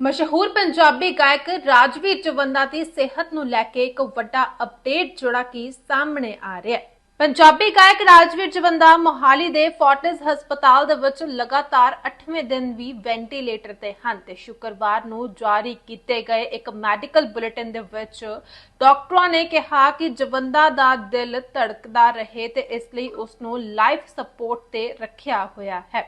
ਮਸ਼ਹੂਰ ਪੰਜਾਬੀ ਗਾਇਕ ਰਾਜਵੀਰ ਚਵੰਦਾ ਦੀ ਸਿਹਤ ਨੂੰ ਲੈ ਕੇ ਇੱਕ ਵੱਡਾ ਅਪਡੇਟ ਜਿਹੜਾ ਕਿ ਸਾਹਮਣੇ ਆ ਰਿਹਾ ਹੈ। ਪੰਜਾਬੀ ਗਾਇਕ ਰਾਜਵੀਰ ਜਵੰਦਾ ਮੋਹਾਲੀ ਦੇ ਫੋਰਟਿਸ ਹਸਪਤਾਲ ਦੇ ਵਿੱਚ ਲਗਾਤਾਰ 8ਵੇਂ ਦਿਨ ਵੀ ਵੈਂਟੀਲੇਟਰ ਤੇ ਹਨ ਤੇ ਸ਼ੁੱਕਰਵਾਰ ਨੂੰ ਜਾਰੀ ਕੀਤੇ ਗਏ ਇੱਕ ਮੈਡੀਕਲ ਬੁਲੇਟਿਨ ਦੇ ਵਿੱਚ ਡਾਕਟਰਾਂ ਨੇ ਕਿਹਾ ਕਿ ਜਵੰਦਾ ਦਾ ਦਿਲ ਧੜਕਦਾ ਰਹੇ ਤੇ ਇਸ ਲਈ ਉਸ ਨੂੰ ਲਾਈਫ ਸਪੋਰਟ ਤੇ ਰੱਖਿਆ ਹੋਇਆ ਹੈ।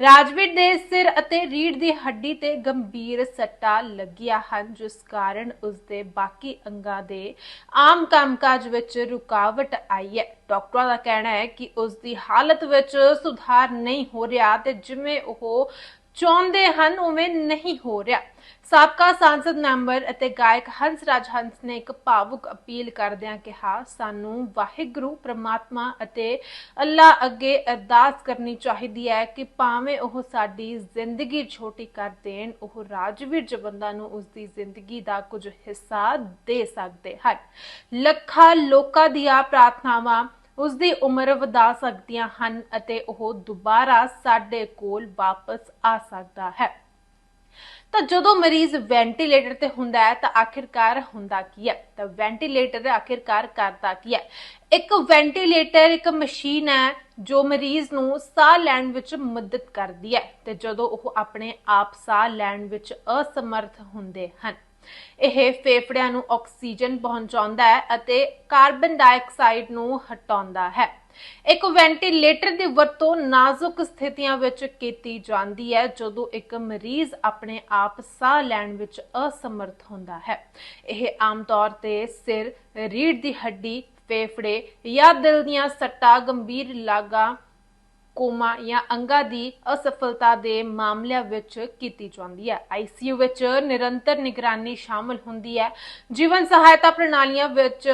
ਰਾਜਵੀਰ ਦੇ ਸਿਰ ਅਤੇ ਰੀੜ ਦੀ ਹੱਡੀ ਤੇ ਗੰਭੀਰ ਸੱਟਾਂ ਲੱਗੀਆਂ ਹਨ, ਜਿਸ ਕਾਰਨ ਉਸ ਦੇ ਬਾਕੀ ਅੰਗਾਂ ਦੇ ਆਮ ਕੰਮਕਾਜ ਵਿੱਚ ਰੁਕਾਵਟ ਆਈ ਹੈ। ਡਾਕਟਰਾਂ ਦਾ ਕਹਿਣਾ ਹੈ ਕਿ ਉਸ ਦੀ ਹਾਲਤ ਵਿੱਚ ਸੁਧਾਰ ਨਹੀਂ ਹੋ ਰਿਹਾ ਤੇ ਜਿਵੇਂ ਉਹ ਚਾਹੁੰਦੇ ਹਨ, ਉਵੇਂ ਨਹੀਂ ਹੋ ਰਿਹਾ। ਸਾਬਕਾ ਸੰਸਦ ਮੈਂਬਰ ਅਤੇ ਗਾਇਕ ਹੰਸ ਹੰਸ ਨੇ ਇੱਕ ਭਾਵੁਕ ਅਪੀਲ ਕਰਦਿਆਂ ਕਿਹਾ, ਸਾਨੂੰ ਵਾਹਿਗੁਰੂ, ਪ੍ਰਮਾਤਮਾ ਅਤੇ ਅੱਲਾ ਅੱਗੇ ਅਰਦਾਸ ਕਰਨੀ ਚਾਹੀਦੀ ਹੈ ਕਿ ਭਾਵੇਂ ਉਹ ਸਾਡੀ ਜ਼ਿੰਦਗੀ ਛੋਟੀ ਕਰ ਦੇਣ, ਉਹ ਰਾਜਵੀਰ ਜਵੰਦਾ ਨੂੰ ਉਸ ਦੀ ਜ਼ਿੰਦਗੀ ਦਾ ਕੁਝ ਹਿੱਸਾ ਦੇ ਸਕਦੇ ਹਨ। ਲੱਖਾਂ ਲੋਕਾਂ ਦੀਆਂ ਪ੍ਰਾਰਥਨਾਵਾਂ ਉਸ ਦੀ ਉਮਰ ਵਧਾ ਸਕਦੀਆਂ ਹਨ ਅਤੇ ਉਹ ਦੁਬਾਰਾ ਸਾਡੇ ਕੋਲ ਵਾਪਸ ਆ ਸਕਦਾ ਹੈ। ਤਾਂ ਜਦੋਂ ਮਰੀਜ਼ ਵੈਂਟੀਲੇਟਰ ਤੇ ਹੁੰਦਾ ਹੈ, ਤਾਂ ਆਖਿਰਕਾਰ ਹੁੰਦਾ ਕੀ ਹੈ? ਤਾਂ ਵੈਂਟੀਲੇਟਰ ਆਖਿਰਕਾਰ ਕਰਦਾ ਕੀ ਹੈ? ਇੱਕ ਵੈਂਟੀਲੇਟਰ, ਇੱਕ ਮਸ਼ੀਨ ਹੈ ਜੋ ਮਰੀਜ਼ ਨੂੰ ਸਾਹ ਲੈਣ ਵਿੱਚ ਮਦਦ ਕਰਦੀ ਹੈ ਤੇ ਜਦੋਂ ਉਹ ਆਪਣੇ ਆਪ ਸਾਹ ਲੈਣ ਵਿੱਚ ਅਸਮਰਥ ਹੁੰਦੇ ਹਨ। ਇਹ ਫੇਫੜਿਆਂ ਨੂੰ ਆਕਸੀਜਨ ਪਹੁੰਚਾਉਂਦਾ ਹੈ ਅਤੇ ਕਾਰਬਨ ਡਾਈਆਕਸਾਈਡ ਨੂੰ ਹਟਾਉਂਦਾ ਹੈ। ਇੱਕ ਵੈਂਟੀਲੇਟਰ ਦੀ ਵਰਤੋਂ ਨਾਜ਼ੁਕ ਸਥਿਤੀਆਂ ਵਿੱਚ ਕੀਤੀ ਜਾਂਦੀ ਹੈ, ਜਦੋਂ ਇੱਕ ਮਰੀਜ਼ ਆਪਣੇ ਆਪ ਸਾਹ ਲੈਣ ਵਿੱਚ ਅਸਮਰਥ ਹੁੰਦਾ ਹੈ। ਇਹ ਆਮ ਤੌਰ ਤੇ ਸਿਰ ਰੀੜ ਦੀ ਹੱਡੀ, ਫੇਫੜੇ ਜਾਂ ਦਿਲ ਦੀਆਂ ਸੱਟਾਂ, ਗੰਭੀਰ ਲਾਗਾਂ ਕੋਮਾ ਜਾਂ ਅੰਗਾਂ ਦੀ ਅਸਫਲਤਾ ਦੇ ਮਾਮਲਿਆਂ ਵਿੱਚ ਕੀਤੀ ਜਾਂਦੀ ਹੈ। ਆਈਸੀਯੂ ਵਿੱਚ ਨਿਰੰਤਰ ਨਿਗਰਾਨੀ ਸ਼ਾਮਲ ਹੁੰਦੀ ਹੈ। ਜੀਵਨ ਸਹਾਇਤਾ ਪ੍ਰਣਾਲੀਆਂ ਵਿੱਚ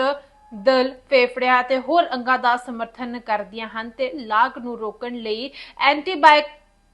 ਦਿਲ ਫੇਫੜਿਆਂ ਤੇ ਹੋਰ ਅੰਗਾਂ ਦਾ ਸਮਰਥਨ ਕਰਦੀਆਂ ਹਨ ਤੇ ਲਾਗ ਨੂੰ ਰੋਕਣ ਲਈ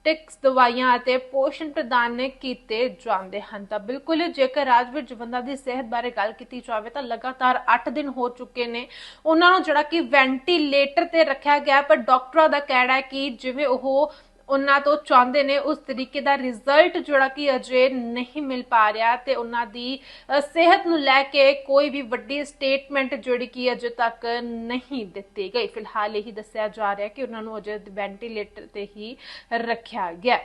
ਟਿਕਸ, ਦਵਾਈਆਂ ਅਤੇ ਪੋਸ਼ਣ ਪ੍ਰਦਾਨ ਕੀਤੇ ਜਾਂਦੇ ਹਨ। ਤਾਂ ਬਿਲਕੁਲ ਜੇਕਰ ਰਾਜਵੀਰ ਜਵੰਦਾਂ ਦੀ ਸਿਹਤ ਬਾਰੇ ਗੱਲ ਕੀਤੀ ਜਾਵੇ ਤਾਂ ਲਗਾਤਾਰ 8 ਦਿਨ ਹੋ ਚੁੱਕੇ ਨੇ। ਉਹਨਾਂ ਨੂੰ ਜਿਹੜਾ ਕਿ ਵੈਂਟੀਲੇਟਰ ਤੇ ਰੱਖਿਆ ਗਿਆ ਪਰ ਡਾਕਟਰਾਂ ਦਾ ਕਹਿਣਾ ਹੈ ਕਿ ਜਿਵੇਂ ਉਹ ਉਹਨਾਂ ਤੋਂ ਚਾਹੁੰਦੇ ਨੇ ਉਸ ਤਰੀਕੇ ਦਾ ਰਿਜ਼ਲਟ ਜਿਹੜਾ ਕਿ ਅਜੇ ਨਹੀਂ ਮਿਲ ਪਾ ਰਿਹਾ ਤੇ ਉਹਨਾਂ ਦੀ ਸਿਹਤ ਨੂੰ ਲੈ ਕੇ ਕੋਈ ਵੀ ਵੱਡੀ ਸਟੇਟਮੈਂਟ ਜਿਹੜੀ ਕਿ ਅਜੇ ਤੱਕ ਨਹੀਂ ਦਿੱਤੀ ਗਈ। ਫਿਲਹਾਲ ਇਹੀ ਦੱਸਿਆ ਜਾ ਰਿਹਾ ਕਿ ਉਹਨਾਂ ਨੂੰ ਅਜੇ ਵੈਂਟੀਲੇਟਰ ਤੇ ਹੀ ਰੱਖਿਆ ਗਿਆ।